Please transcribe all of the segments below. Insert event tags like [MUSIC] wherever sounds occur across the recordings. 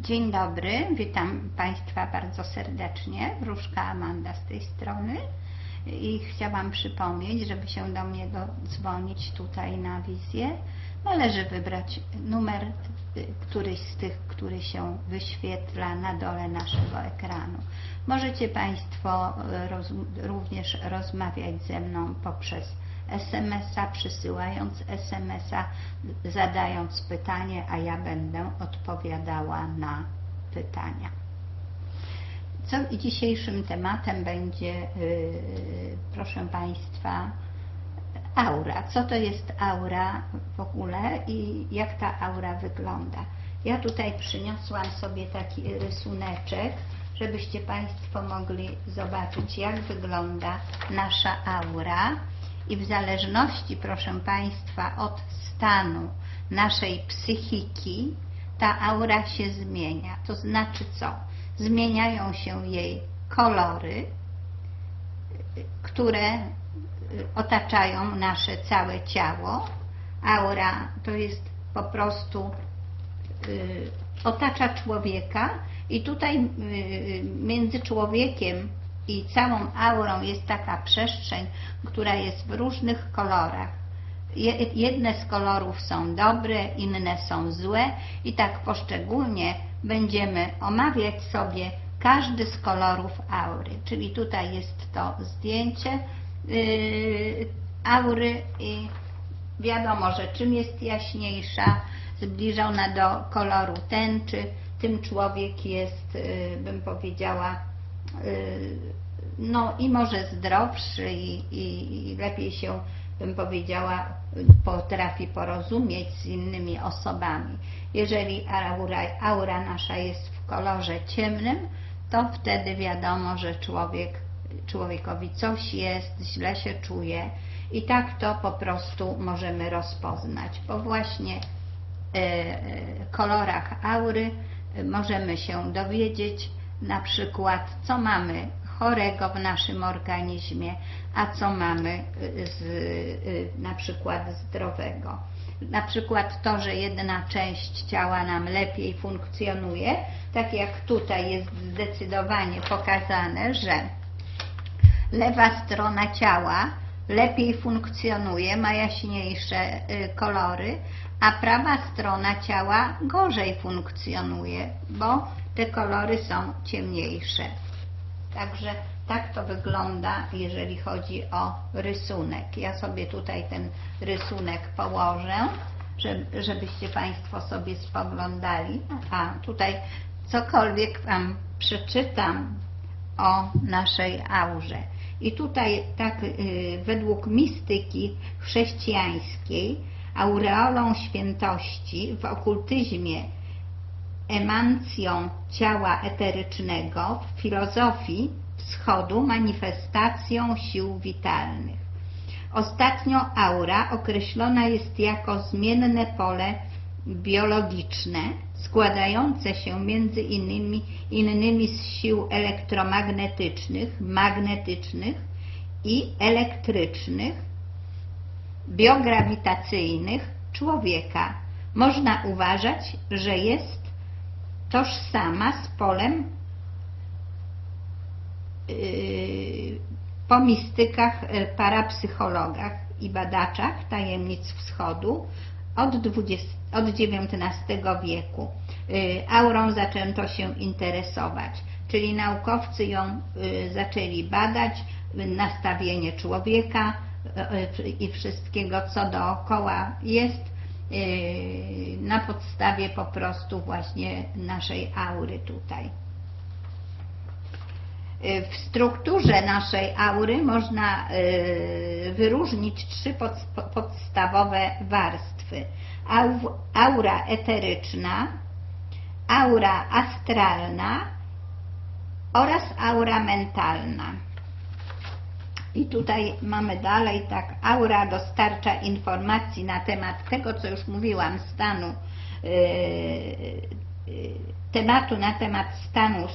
Dzień dobry, witam Państwa bardzo serdecznie. Wróżka Amanda z tej strony i chciałam przypomnieć, żeby się do mnie dodzwonić tutaj na wizję, należy wybrać numer, któryś z tych, który się wyświetla na dole naszego ekranu. Możecie Państwo roz, również rozmawiać ze mną poprzez SMS-a, przysyłając SMS-a, zadając pytanie, a ja będę odpowiadała na pytania. Co dzisiejszym tematem będzie, yy, proszę Państwa, aura. Co to jest aura w ogóle i jak ta aura wygląda? Ja tutaj przyniosłam sobie taki rysuneczek, żebyście Państwo mogli zobaczyć, jak wygląda nasza aura i w zależności, proszę Państwa, od stanu naszej psychiki, ta aura się zmienia. To znaczy co? Zmieniają się jej kolory, które otaczają nasze całe ciało. Aura to jest po prostu y, otacza człowieka i tutaj y, między człowiekiem i całą aurą jest taka przestrzeń, która jest w różnych kolorach. Jedne z kolorów są dobre, inne są złe i tak poszczególnie będziemy omawiać sobie każdy z kolorów aury. Czyli tutaj jest to zdjęcie yy, aury i wiadomo, że czym jest jaśniejsza, zbliżona do koloru tęczy, tym człowiek jest, yy, bym powiedziała, no i może zdrowszy i, i, lepiej się, bym powiedziała, potrafi porozumieć z innymi osobami. Jeżeli aura, aura nasza jest w kolorze ciemnym, to wtedy wiadomo, że człowiek, człowiekowi coś jest, źle się czuje i tak to po prostu możemy rozpoznać. Po właśnie e, e, kolorach aury możemy się dowiedzieć, na przykład co mamy chorego w naszym organizmie, a co mamy y, z, y, na przykład zdrowego. Na przykład to, że jedna część ciała nam lepiej funkcjonuje, tak jak tutaj jest zdecydowanie pokazane, że lewa strona ciała lepiej funkcjonuje, ma jaśniejsze y, kolory, a prawa strona ciała gorzej funkcjonuje, bo te kolory są ciemniejsze. Także tak to wygląda, jeżeli chodzi o rysunek. Ja sobie tutaj ten rysunek położę, żebyście Państwo sobie spoglądali. A tutaj cokolwiek Wam przeczytam o naszej aurze. I tutaj tak y, według mistyki chrześcijańskiej aureolą świętości w okultyzmie emancją ciała eterycznego, w filozofii wschodu manifestacją sił witalnych. Ostatnio aura określona jest jako zmienne pole biologiczne, składające się między innymi, innymi z sił elektromagnetycznych, magnetycznych i elektrycznych, biograwitacyjnych człowieka. Można uważać, że jest tożsama z polem yy, po mistykach, yy, parapsychologach i badaczach tajemnic wschodu od, 20, od XIX wieku. Yy, aurą zaczęto się interesować, czyli naukowcy ją zaczęli badać, nastawienie człowieka i wszystkiego, co dookoła jest na podstawie po prostu właśnie naszej aury tutaj. Y, w strukturze naszej aury można y, wyróżnić trzy podstawowe warstwy. Aura eteryczna, aura astralna oraz aura mentalna. I tutaj mamy dalej tak, aura dostarcza informacji na temat tego, co już mówiłam, stanu, yy, yy, tematu na temat stanu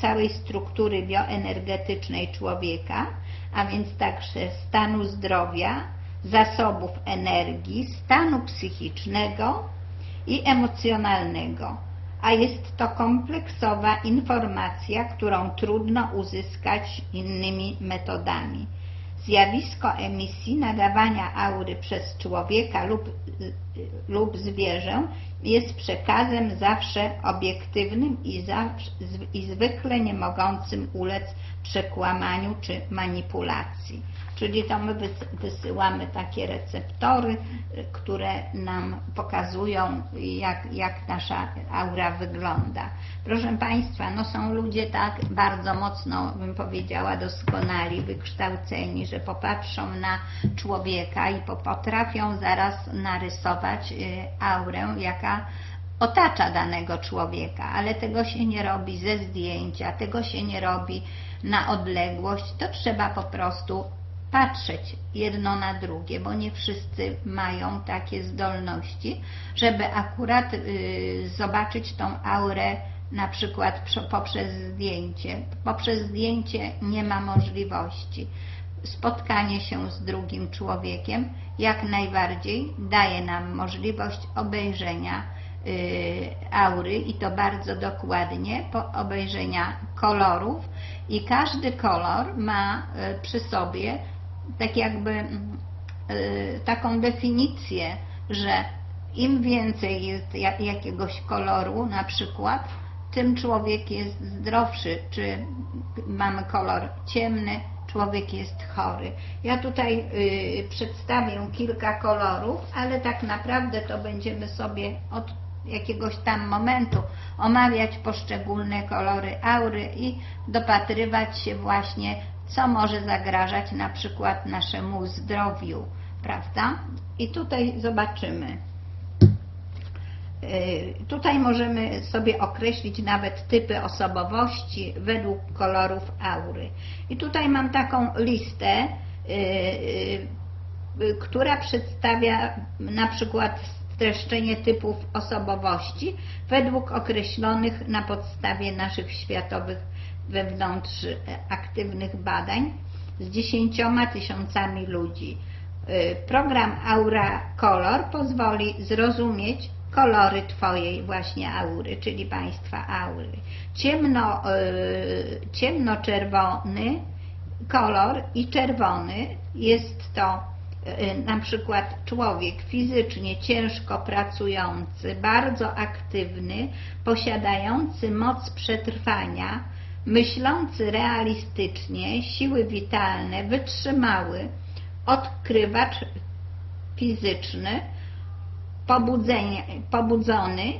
całej struktury bioenergetycznej człowieka, a więc także stanu zdrowia, zasobów energii, stanu psychicznego i emocjonalnego. a jest to kompleksowa informacja, którą trudno uzyskać innymi metodami. Zjawisko emisji nadawania aury przez człowieka lub, lub zwierzę jest przekazem zawsze obiektywnym i, zawsze, i zwykle nie mogącym ulec przekłamaniu czy manipulacji. Czyli to my wysyłamy takie receptory, które nam pokazują, jak, jak nasza aura wygląda. Proszę Państwa, no są ludzie tak bardzo mocno, bym powiedziała, doskonali, wykształceni, że popatrzą na człowieka i potrafią zaraz narysować y, aurę, jaka otacza danego człowieka, ale tego się nie robi ze zdjęcia, tego się nie robi na odległość, to trzeba po prostu patrzeć jedno na drugie, bo nie wszyscy mają takie zdolności, żeby akurat y, zobaczyć tą aurę na przykład poprzez zdjęcie. Poprzez zdjęcie nie ma możliwości. Spotkanie się z drugim człowiekiem jak najbardziej daje nam możliwość obejrzenia y, aury i to bardzo dokładnie, po obejrzenia kolorów i każdy kolor ma y, przy sobie tak jakby mm, y, taką definicję, że im więcej jest jakiegoś koloru na przykład, tym człowiek jest zdrowszy, czy mamy kolor ciemny, człowiek jest chory. Ja tutaj y, przedstawię kilka kolorów, ale tak naprawdę to będziemy sobie od jakiegoś tam momentu omawiać poszczególne kolory aury i dopatrywać się właśnie co może zagrażać na przykład naszemu zdrowiu, prawda? I tutaj zobaczymy. Y, tutaj możemy sobie określić nawet typy osobowości według kolorów aury. I tutaj mam taką listę, y, y, która przedstawia na przykład streszczenie typów osobowości według określonych na podstawie naszych światowych wewnątrz e, aktywnych badań z dziesięcioma tysiącami ludzi. E, program Aura Color pozwoli zrozumieć kolory Twojej właśnie aury, czyli Państwa aury. Ciemno, e, ciemnoczerwony kolor i czerwony jest to na przykład człowiek fizycznie ciężko pracujący, bardzo aktywny, posiadający moc przetrwania, myślący realistycznie, siły witalne, wytrzymały, odkrywacz fizyczny, pobudzony,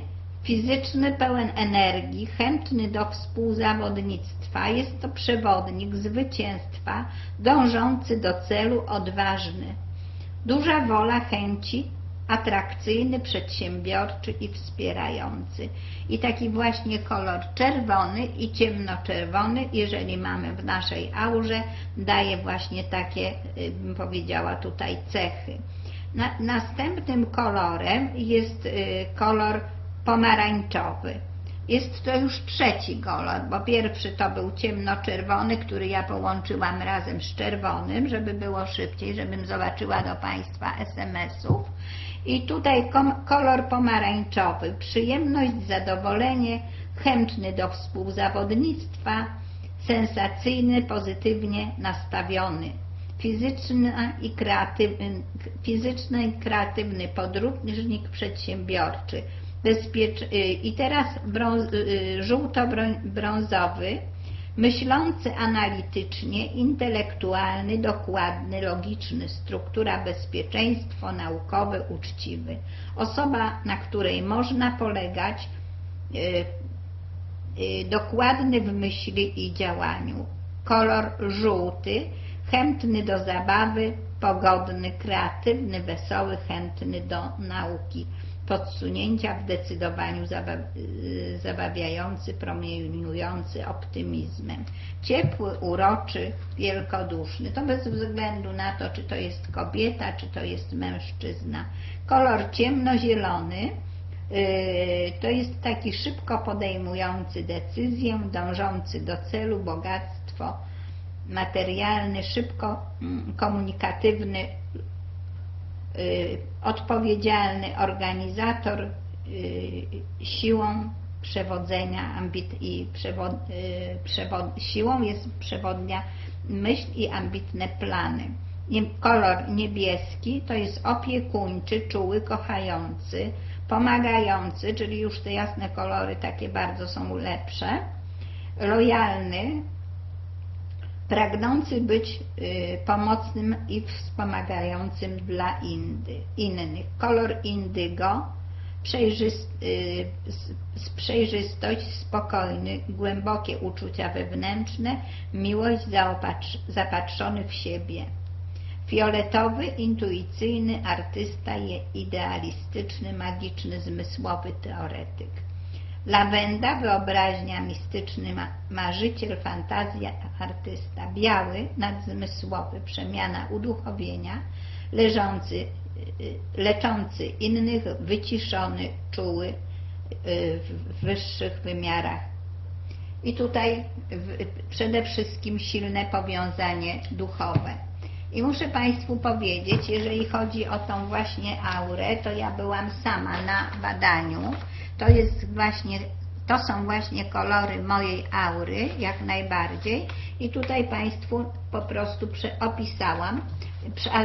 fizyczny, pełen energii, chętny do współzawodnictwa, jest to przewodnik zwycięstwa, dążący do celu, odważny. Duża wola chęci, atrakcyjny, przedsiębiorczy i wspierający. I taki właśnie kolor czerwony i ciemnoczerwony, jeżeli mamy w naszej aurze, daje właśnie takie, bym powiedziała tutaj, cechy. Na, następnym kolorem jest y, kolor pomarańczowy. Jest to już trzeci kolor, bo pierwszy to był ciemnoczerwony, który ja połączyłam razem z czerwonym, żeby było szybciej, żebym zobaczyła do Państwa SMS-ów. I tutaj kolor pomarańczowy, przyjemność, zadowolenie, chętny do współzawodnictwa, sensacyjny, pozytywnie nastawiony, fizyczny i kreatywny, fizyczny i kreatywny podróżnik przedsiębiorczy. Bezpiecz... I teraz brąz... żółto-brązowy, Myślący analitycznie, intelektualny, dokładny, logiczny, struktura bezpieczeństwo naukowe, uczciwy. Osoba, na której można polegać, yy, yy, dokładny w myśli i działaniu. Kolor żółty, chętny do zabawy, pogodny, kreatywny, wesoły, chętny do nauki podsunięcia w decydowaniu zabawiający, promieniujący optymizmem. Ciepły, uroczy, wielkoduszny. To bez względu na to, czy to jest kobieta, czy to jest mężczyzna. Kolor ciemnozielony yy, to jest taki szybko podejmujący decyzję, dążący do celu, bogactwo materialny, szybko mm, komunikatywny, odpowiedzialny organizator y, siłą przewodzenia ambit i przewod, y, przewod, siłą jest przewodnia myśl i ambitne plany. Kolor niebieski to jest opiekuńczy, czuły, kochający, pomagający, czyli już te jasne kolory takie bardzo są lepsze, lojalny, pragnący być y, pomocnym i wspomagającym dla indy, innych. Kolor indygo, przejrzyst, y, przejrzystość, spokojny, głębokie uczucia wewnętrzne, miłość, zaopatrz, zapatrzony w siebie. Fioletowy, intuicyjny, artysta, je- idealistyczny, magiczny, zmysłowy teoretyk. Lawenda, wyobraźnia, mistyczny ma- marzyciel, fantazja, artysta. Biały, nadzmysłowy, przemiana uduchowienia, leżący, y, y, leczący innych, wyciszony, czuły y, w wyższych wymiarach. I tutaj przede wszystkim silne powiązanie duchowe. I muszę Państwu powiedzieć, jeżeli chodzi o tą właśnie aurę, to ja byłam sama na badaniu. To jest właśnie, to są właśnie kolory mojej aury, jak najbardziej. I tutaj Państwu po prostu opisałam,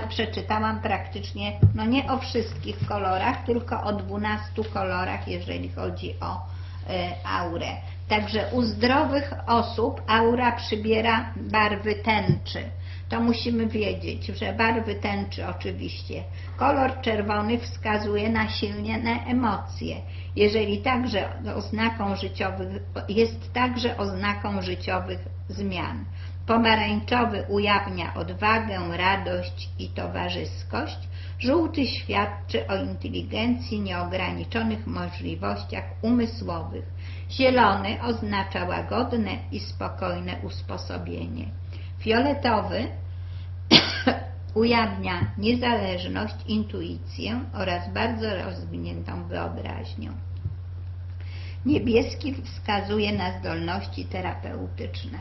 przeczytałam praktycznie, no nie o wszystkich kolorach, tylko o 12 kolorach, jeżeli chodzi o e, aurę. Także u zdrowych osób aura przybiera barwy tęczy. To musimy wiedzieć, że barwy tęczy oczywiście. Kolor czerwony wskazuje na silne emocje. Jeżeli także oznaką życiowych, jest także oznaką życiowych zmian. Pomarańczowy ujawnia odwagę, radość i towarzyskość. Żółty świadczy o inteligencji, nieograniczonych możliwościach umysłowych. Zielony oznacza łagodne i spokojne usposobienie. Fioletowy [COUGHS] ujawnia niezależność, intuicję oraz bardzo rozwiniętą wyobraźnię. Niebieski wskazuje na zdolności terapeutyczne.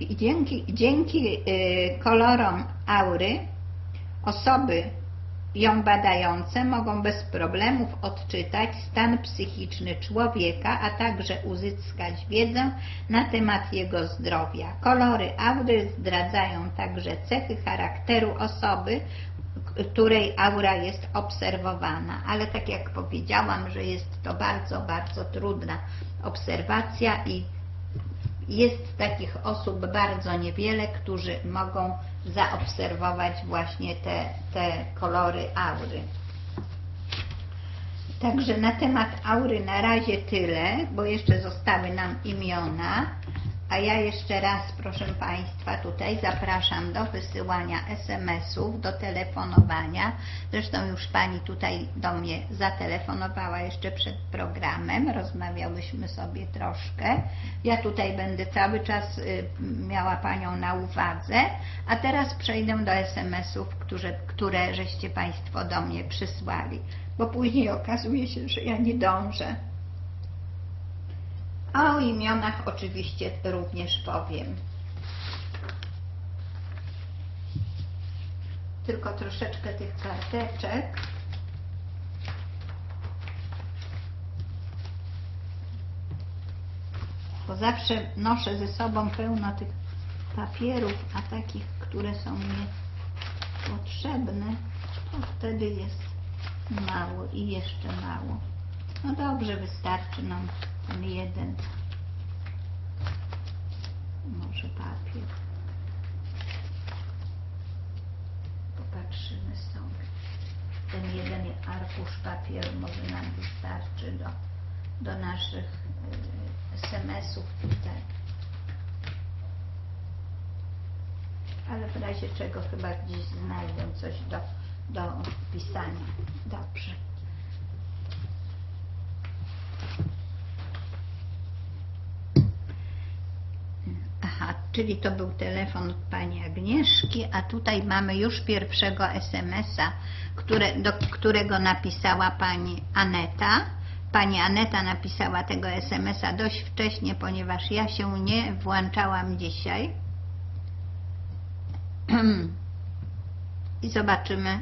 I dzięki, dzięki y, kolorom aury osoby ją badające mogą bez problemów odczytać stan psychiczny człowieka, a także uzyskać wiedzę na temat jego zdrowia. Kolory aury zdradzają także cechy charakteru osoby, której aura jest obserwowana, ale tak jak powiedziałam, że jest to bardzo, bardzo trudna obserwacja i jest takich osób bardzo niewiele, którzy mogą zaobserwować właśnie te, te kolory aury. Także na temat aury na razie tyle, bo jeszcze zostały nam imiona. A ja jeszcze raz, proszę Państwa, tutaj zapraszam do wysyłania SMS-ów, do telefonowania. Zresztą już Pani tutaj do mnie zatelefonowała jeszcze przed programem, rozmawiałyśmy sobie troszkę. Ja tutaj będę cały czas y, miała Panią na uwadze, a teraz przejdę do SMS-ów, które, które żeście Państwo do mnie przysłali, bo później okazuje się, że ja nie dążę. A o imionach oczywiście również powiem. Tylko troszeczkę tych karteczek. Bo zawsze noszę ze sobą pełno tych papierów, a takich, które są mi potrzebne, to wtedy jest mało i jeszcze mało. No dobrze, wystarczy nam ten jeden. Może papier. Popatrzymy sobie. Ten jeden arkusz papieru może nam wystarczy do, do naszych y, SMS-ów tutaj. Ale w razie czego chyba gdzieś znajdę coś do, do pisania. Dobrze. Czyli to był telefon pani Agnieszki, a tutaj mamy już pierwszego SMS-a, które, do którego napisała pani Aneta. Pani Aneta napisała tego SMS-a dość wcześnie, ponieważ ja się nie włączałam dzisiaj. [CLEARS THROAT] i zobaczymy,